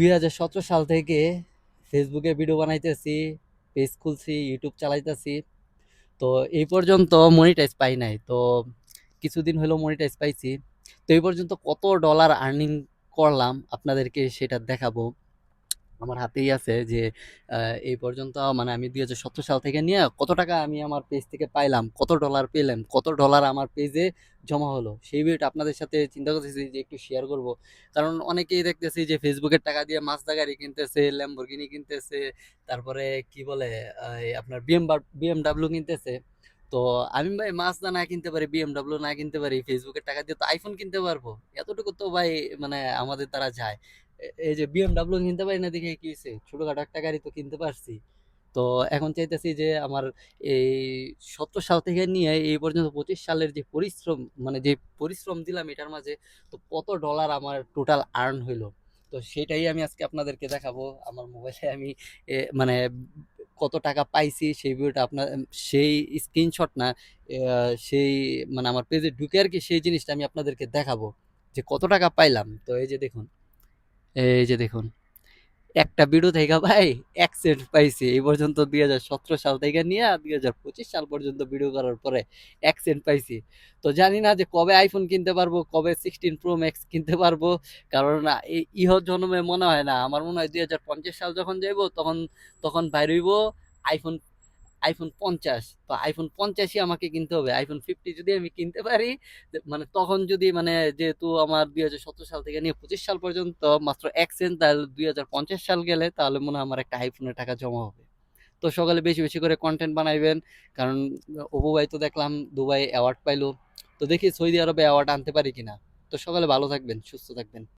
দুই হাজার সতেরো সাল থেকে ফেসবুকে ভিডিও বানাইতেছি, পেজ খুলছি, ইউটিউব চালাইতেছি। তো এই পর্যন্ত মনিটাইজ পাই নাই। তো কিছুদিন হলো মনিটাইজ পাইছি। তো এই পর্যন্ত কত ডলার আর্নিং করলাম আপনাদেরকে সেটা দেখাবো। আমার হাতেই আছে যে এই পর্যন্ত মানে আমি দুই হাজার সতেরো সাল থেকে নিয়ে কত টাকা আমি আমার পেজ থেকে পাইলাম, কত ডলার পেলাম, কত ডলার আমার পেজে জমা হলো, সেই ভিডিওটা আপনাদের সাথে চিন্তা করতেছি যে একটু শেয়ার করব। কারণ অনেকেই দেখতেছি যে ফেসবুকের টাকা দিয়ে মাছ গাড়ি কিনতেছে ল্যাম্বরগিনি কিনতেছে, তারপরে কি বলে আপনার বিএম বিএমডাব্লিউ কিনতেছে। তো আমি ভাই মাছদা না কিনতে পারি বিএমডাব্লিউ না কিনতে পারি ফেসবুকের টাকা দিয়ে তো আইফোন কিনতে পারব। এতটুকু তো ভাই মানে আমাদের তারা যায়। এই যে বিএমডাব্লিউ কিনতে পারি না দেখে কি হয়েছে? ছোটোখাটো একটা গাড়ি তো কিনতে পারছি। তো এখন চাইতেছি যে আমার এই সতেরো সাল থেকে নিয়ে এই পর্যন্ত পঁচিশ সালের যে পরিশ্রম মানে যে পরিশ্রম দিলাম এটার মাঝে, তো কত ডলার আমার টোটাল আর্ন হইল? তো সেটাই আমি আজকে আপনাদেরকে দেখাবো। আমার মোবাইলে আমি মানে কত টাকা পাইছি সেই ভিডিওটা আপনার, সেই স্ক্রিনশট না সেই মানে আমার পেজে ঢুকে আর কি সেই জিনিসটা আমি আপনাদেরকে দেখাবো যে কত টাকা পাইলাম। তো এই যে দেখুন। এই যে দেখুন, একটা ভিডিও থেকে ভাই এক সেন্ট পাইছি। এই পর্যন্ত দুই হাজার সতেরো সাল থেকে নিয়ে দুই হাজার পঁচিশ সাল পর্যন্ত ভিডিও করার পরে এক সেন্ট পাইছি। তো জানি না যে কবে আইফোন কিনতে পারব, কবে সিক্সটিন প্রো ম্যাক্স কিনতে পারব, কারণ এই ইহ জন্মে মনে হয় না। আমার মনে হয় দুই হাজার পঞ্চাশ সাল যখন যাইবো, তখন তখন বাইরইব আইফোন আইফোন পঞ্চাশ। তো আইফোন পঞ্চাশই আমাকে কিনতে হবে। আইফোন ফিফটি যদি আমি কিনতে পারি মানে তখন যদি মানে যেহেতু আমার দুই হাজার সতেরো সাল থেকে নিয়ে পঁচিশ সাল পর্যন্ত মাত্র এক সেন্ট তাহলে দুই হাজার পঞ্চাশ সাল গেলে তাহলে মনে হয় আমার একটা আইফোনের টাকা জমা হবে। তো সকালে বেশি বেশি করে কন্টেন্ট বানাইবেন, কারণ ভাই তো দেখলাম দুবাই অ্যাওয়ার্ড পাইলো। তো দেখি সৌদি আরবে অ্যাওয়ার্ড আনতে পারি কিনা। তো সকালে ভালো থাকবেন, সুস্থ থাকবেন।